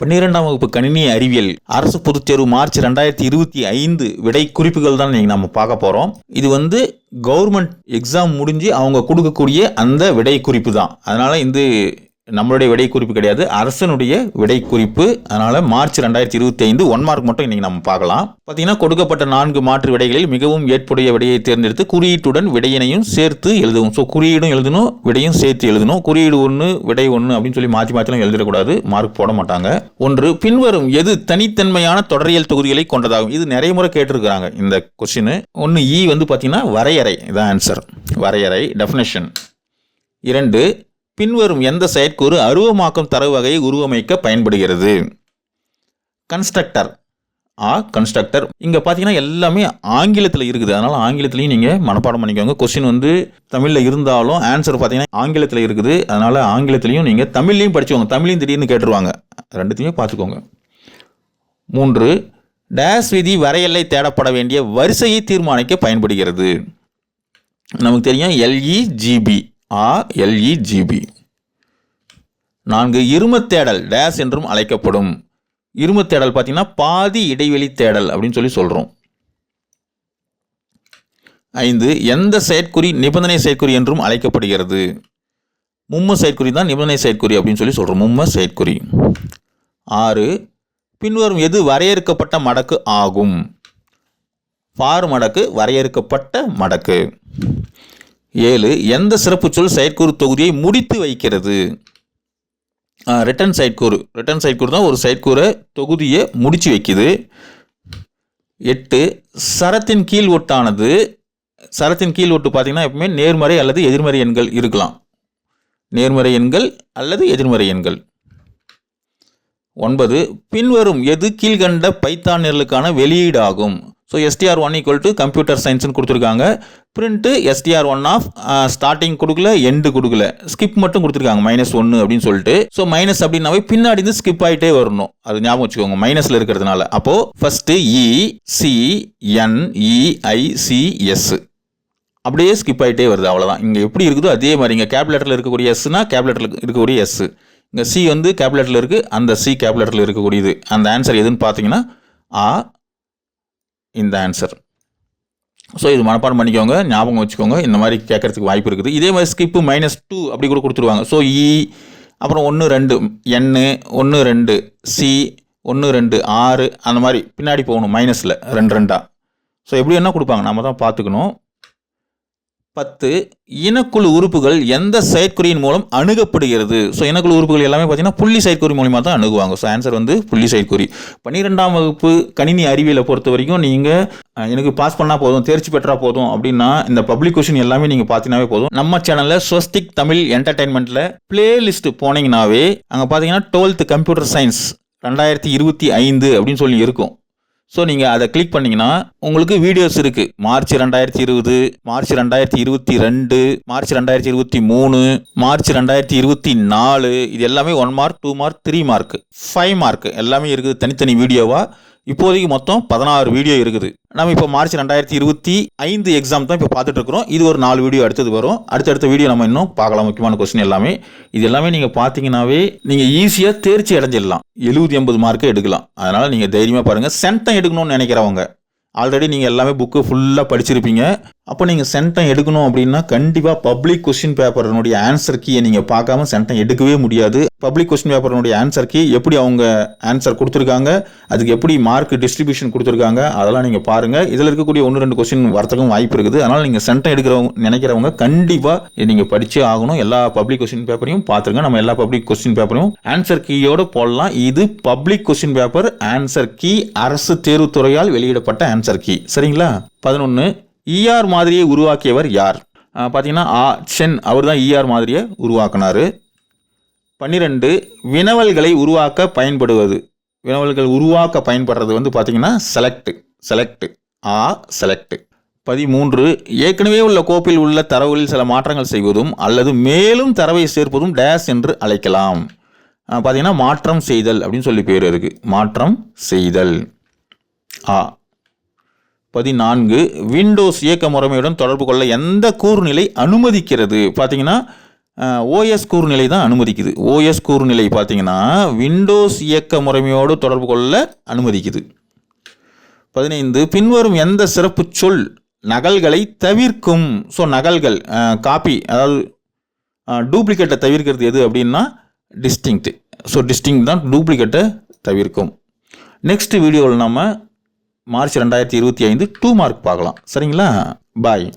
பன்னிரெண்டாம் வகுப்பு கணினி அறிவியல். அரசு பொதுச்சேர்வு மார்ச் ரெண்டாயிரத்தி இருபத்தி ஐந்து விடை குறிப்புகள் தான் நீங்கள் நம்ம பார்க்க போகிறோம் இது வந்து கவர்மெண்ட் எக்ஸாம் முடிஞ்சு அவங்க கொடுக்கக்கூடிய அந்த விடை குறிப்பு தான். அதனால் இந்த நம்மளுடைய விடை குறிப்பு கிடையாது. அரசனுடைய விடை குறிப்பு அதனால் மார்ச் ரெண்டாயிரத்தி இருபத்தி ஐந்து ஒன் மார்க் மட்டும் இன்றைக்கி நம்ம பார்க்கலாம். பார்த்தீங்கன்னா கொடுக்கப்பட்ட நான்கு மாற்று விடைகளில் மிகவும் ஏற்புடைய விடையை தேர்ந்தெடுத்து குறியீட்டுடன் விடையினையும் சேர்த்து எழுதவும். ஸோ குறியீடும் எழுதணும் விடையும் சேர்த்து எழுதணும். குறியீடு ஒன்று விடை ஒன்று அப்படின்னு சொல்லி மாற்றி மாற்றிலாம் எழுதிடக்கூடாது. மார்க் போட மாட்டாங்க. ஒன்று பின்வரும் எது தனித்தன்மையான தொடரியல் தொகுதிகளை கொண்டதாகும்? இது நிறைய முறை கேட்டிருக்கிறாங்க இந்த கொஸ்டின் ஒன்று இ வந்து பார்த்தீங்கன்னா வரையறை. இதான் ஆன்சர் வரையறை டெஃபினேஷன் இரண்டு பின்வரும் எந்த செயற்கூறு அருவமாக்கும் தரவு வகையை உருவமைக்க பயன்படுகிறது? கன்ஸ்ட்ரக்டர் ஆ கன்ஸ்ட்ரக்டர் இங்கே பார்த்தீங்கன்னா எல்லாமே ஆங்கிலத்தில் இருக்குது. அதனால் ஆங்கிலத்திலையும் நீங்கள் மனப்பாடம் பண்ணிக்கோங்க. கொஸ்டின் வந்து தமிழில் இருந்தாலும் ஆன்சர் பார்த்தீங்கன்னா ஆங்கிலத்தில் இருக்குது. அதனால் ஆங்கிலத்திலையும் நீங்கள் தமிழ்லையும் படிச்சுக்கோங்க. தமிழையும் திடீர்னு கேட்டுருவாங்க. ரெண்டுத்தையும் பார்த்துக்கோங்க மூன்று டேஸ் விதி வரையெல்லை தேடப்பட வேண்டிய வரிசையை தீர்மானிக்க பயன்படுகிறது. நமக்கு தெரியும் எல்இஜிபி ஆ எல்இஜிபி நான்கு இரும தேடல் டேஸ் என்றும் அழைக்கப்படும். இரும தேடல் பார்த்தீங்கன்னா பாதி இடைவெளி தேடல் அப்படின்னு சொல்லி சொல்கிறோம் ஐந்து எந்த செயற்குறி நிபந்தனை செயற்குறி என்றும் அழைக்கப்படுகிறது. மும்ம செயற்குறி தான் நிபந்தனை செயற்குறி அப்படின்னு சொல்லி சொல்கிறோம் மும்ம செயற்குறி. ஆறு பின்வரும் எது வரையறுக்கப்பட்ட மடக்கு ஆகும்? பார் மடக்கு வரையறுக்கப்பட்ட மடக்கு. ஏழு எந்த சிறப்பு சொல் செயற்கூறு தொகுதியை முடித்து வைக்கிறது? ரிட்டன் சைட்கூறு ரிட்டன் சைட்கூறு தான் ஒரு சைட்கூரை தொகுதியை முடிச்சு வைக்குது. எட்டு சரத்தின் கீழ் ஒட்டானது. சரத்தின் கீழ் ஒட்டு பார்த்தீங்கன்னா எப்பவுமே நேர்மறை அல்லது எதிர்மறை எண்கள் இருக்கலாம். நேர்மறை எண்கள் அல்லது எதிர்மறை எண்கள். ஒன்பது பின்வரும் எது கீழ்கண்ட பைத்தான் நிரலுக்கான வெளியீடு ஆகும் so STR one equal to computer சயின்ஸ்னு கொடுத்துருக்காங்க. Print STR one of starting கொடுக்கல எண்டு கொடுக்கல. ஸ்கிப் மட்டும் கொடுத்துருக்காங்க மைனஸ் ஒன்று அப்படின்னு சொல்லிட்டு. ஸோ மைனஸ் அப்படின்னாவே பின்னாடி இருந்து ஸ்கிப் ஆகிட்டே வரணும். அது ஞாபகம் வச்சுக்கோங்க மைனஸில் இருக்கிறதுனால. அப்போது ஃபஸ்ட்டு இ சி என் இஐசிஎஸ் அப்படியே ஸ்கிப் ஆகிட்டே வருது அவ்வளோதான் இங்கே எப்படி இருக்குதோ அதே மாதிரி இங்கே கேப்லெட்டரில் இருக்கக்கூடிய எஸ்னா கேப்லெட்டரில் இருக்கக்கூடிய எஸ் இங்கே சி வந்து கேப்லெட்டரில் இருக்குது அந்த சி கேப்லெட்டரில் இருக்கக்கூடியது. அந்த ஆன்சர் எதுன்னு பார்த்தீங்கன்னா ஆ இந்த ஆன்சர் ஸோ இது மனப்பாடம் பண்ணிக்கோங்க ஞாபகம் வச்சுக்கோங்க இந்த மாதிரி கேட்கறதுக்கு வாய்ப்பு இருக்குது. இதே மாதிரி ஸ்கிப்பு மைனஸ் டூ அப்படி கூட கொடுத்துருவாங்க. ஸோ இ e, அப்புறம் ஒன்று ரெண்டு என்னு ஒன்று ரெண்டு சி ஒன்று ரெண்டு ஆறு அந்த மாதிரி பின்னாடி போகணும் மைனஸில் ரெண்டு ரெண்டாக ஸோ எப்படி என்ன கொடுப்பாங்க. நம்ம தான் பார்த்துக்கணும். பத்து இனக்குழு உறுப்புகள் எந்த செயற்குறியின் மூலம் அணுகப்படுகிறது? ஸோ இனக்குழு உறுப்புகள் எல்லாமே பார்த்தீங்கன்னா புள்ளி செயற்குறி மூலிமா தான் அணுகுவாங்க. ஸோ ஆன்சர் வந்து புள்ளி செயற்குறி. பன்னிரெண்டாம் வகுப்பு கணினி அறிவியலை பொறுத்த வரைக்கும் நீங்கள் எனக்கு பாஸ் பண்ணால் போதும் தேர்ச்சி பெற்றால் போதும் அப்படின்னா இந்த பப்ளிக் கொஷின் எல்லாமே நீங்கள் பார்த்தீங்கன்னாவே போதும். நம்ம சேனலில் ஸ்வஸ்திக் தமிழ் என்டர்டைன்மெண்ட்டில் பிளேலிஸ்ட் போனீங்கன்னாவே அங்கே பார்த்தீங்கன்னா டுவெல்த் கம்ப்யூட்டர் சயின்ஸ் ரெண்டாயிரத்தி இருபத்தி ஐந்து அப்படின்னு சொல்லி இருக்கும். ஸோ நீங்கள் அதை கிளிக் பண்ணிங்கன்னா உங்களுக்கு வீடியோஸ் இருக்குது மார்ச் ரெண்டாயிரத்தி இருபது மார்ச் ரெண்டாயிரத்தி இருபத்தி ரெண்டு மார்ச் ரெண்டாயிரத்தி இருபத்தி மூணு மார்ச் ரெண்டாயிரத்தி இருபத்தி நாலு இது எல்லாமே one mark two mark three mark five mark எல்லாமே இருக்குது தனித்தனி வீடியோவாக இப்போதைக்கு மொத்தம் பதினாறு வீடியோ இருக்குது. நம்ம இப்போ மார்ச் ரெண்டாயிரத்தி இருபத்தி ஐந்து எக்ஸாம் தான் இப்போ பார்த்துட்டு இருக்கிறோம். இது ஒரு நாலு வீடியோ அடுத்தது வரும். அடுத்தடுத்த வீடியோ நம்ம இன்னும் பார்க்கலாம். முக்கியமான கொஸ்டின் எல்லாமே. இது எல்லாமே நீங்கள் பார்த்தீங்கன்னாவே நீங்கள் ஈஸியாக தேர்ச்சி அடைஞ்சிடலாம். எழுபது எண்பது மார்க்கே எடுக்கலாம். அதனால் நீங்கள் தைரியமாக பாருங்கள் சென்டம் எடுக்கணும்னு நினைக்கிறவங்க. ஆல்ரெடி நீங்கள் எல்லாமே புக்கு ஃபுல்லாக படிச்சிருப்பீங்க. அப்போ நீங்கள் சென்டம் எடுக்கணும் அப்படின்னா கண்டிப்பாக பப்ளிக் கொஸ்டின் பேப்பரனுடைய ஆன்சர் கீயை நீங்கள் பார்க்காம சென்டம் எடுக்கவே முடியாது. பப்ளிக் கொஸ்டின் பேப்பரனுடைய ஆன்சர் கீ எப்படி அவங்க ஆன்சர் கொடுத்துருக்காங்க அதுக்கு எப்படி மார்க் டிஸ்ட்ரிபியூஷன் கொடுத்துருக்காங்க அதெல்லாம் நீங்கள் பாருங்கள் இதில் இருக்கக்கூடிய ஒன்று ரெண்டு கொஸ்டின் வரத்துக்கும் வாய்ப்பு இருக்குது. அதனால் நீங்கள் சென்டம் எடுக்கிறவங்க நினைக்கிறவங்க கண்டிப்பாக நீங்கள் படித்தே ஆகணும். எல்லா பப்ளிக் கொஸ்டின் பேப்பரையும் பார்த்துருங்க. நம்ம எல்லா பப்ளிக் கொஸ்டின் பேப்பரையும் ஆன்சர் கீயோடு போடலாம். இது public question paper answer key அரசு தேர்வுத்துறையால் வெளியிடப்பட்ட ஆன்சர் கீ சரிங்களா? பதினொன்று இஆர் மாதிரியை உருவாக்கியவர் யார்? பார்த்தீங்கன்னா ஆ சென் அவர் தான் இஆர் மாதிரியை உருவாக்கினார். பன்னிரெண்டு வினவல்களை உருவாக்க பயன்படுவது. வினவல்கள் உருவாக்க பயன்படுறது வந்து பார்த்தீங்கன்னா செலக்ட் செலக்ட் ஆ செலக்ட் பதிமூன்று ஏற்கனவே உள்ள கோப்பில் உள்ள தரவுகளில் சில மாற்றங்கள் செய்வதும் அல்லது மேலும் தரவை சேர்ப்பதும் டேஸ் என்று அழைக்கலாம். பார்த்திங்கன்னா பார்த்தீங்கன்னா மாற்றம் செய்தல் அப்படின்னு சொல்லி பேர் இருக்குது மாற்றம் செய்தல். ஆ பதினான்கு விண்டோஸ் இயக்க முறைமையுடன் தொடர்பு கொள்ள எந்த கூறுநிலை அனுமதிக்கிறது? பார்த்தீங்கன்னா ஓஎஸ் கூறுநிலை தான் அனுமதிக்குது. ஓஎஸ் கூறுநிலை பார்த்தீங்கன்னா விண்டோஸ் இயக்க முறைமையோடு தொடர்பு கொள்ள அனுமதிக்குது. பதினைந்து பின்வரும் எந்த சிறப்பு சொல் நகல்களை தவிர்க்கும்? ஸோ நகல்கள் காப்பி அதாவது டூப்ளிகேட்டை தவிர்க்கிறது எது அப்படின்னா டிஸ்டிங்க்ட் ஸோ டிஸ்டிங் தான் டூப்ளிகேட்டை தவிர்க்கும். நெக்ஸ்ட் வீடியோவில் நம்ம மார்ச் ரெண்டாயிரத்தி இருபத்தி ஐந்து டூ மார்க் பார்க்கலாம். சரிங்களா? பாய்.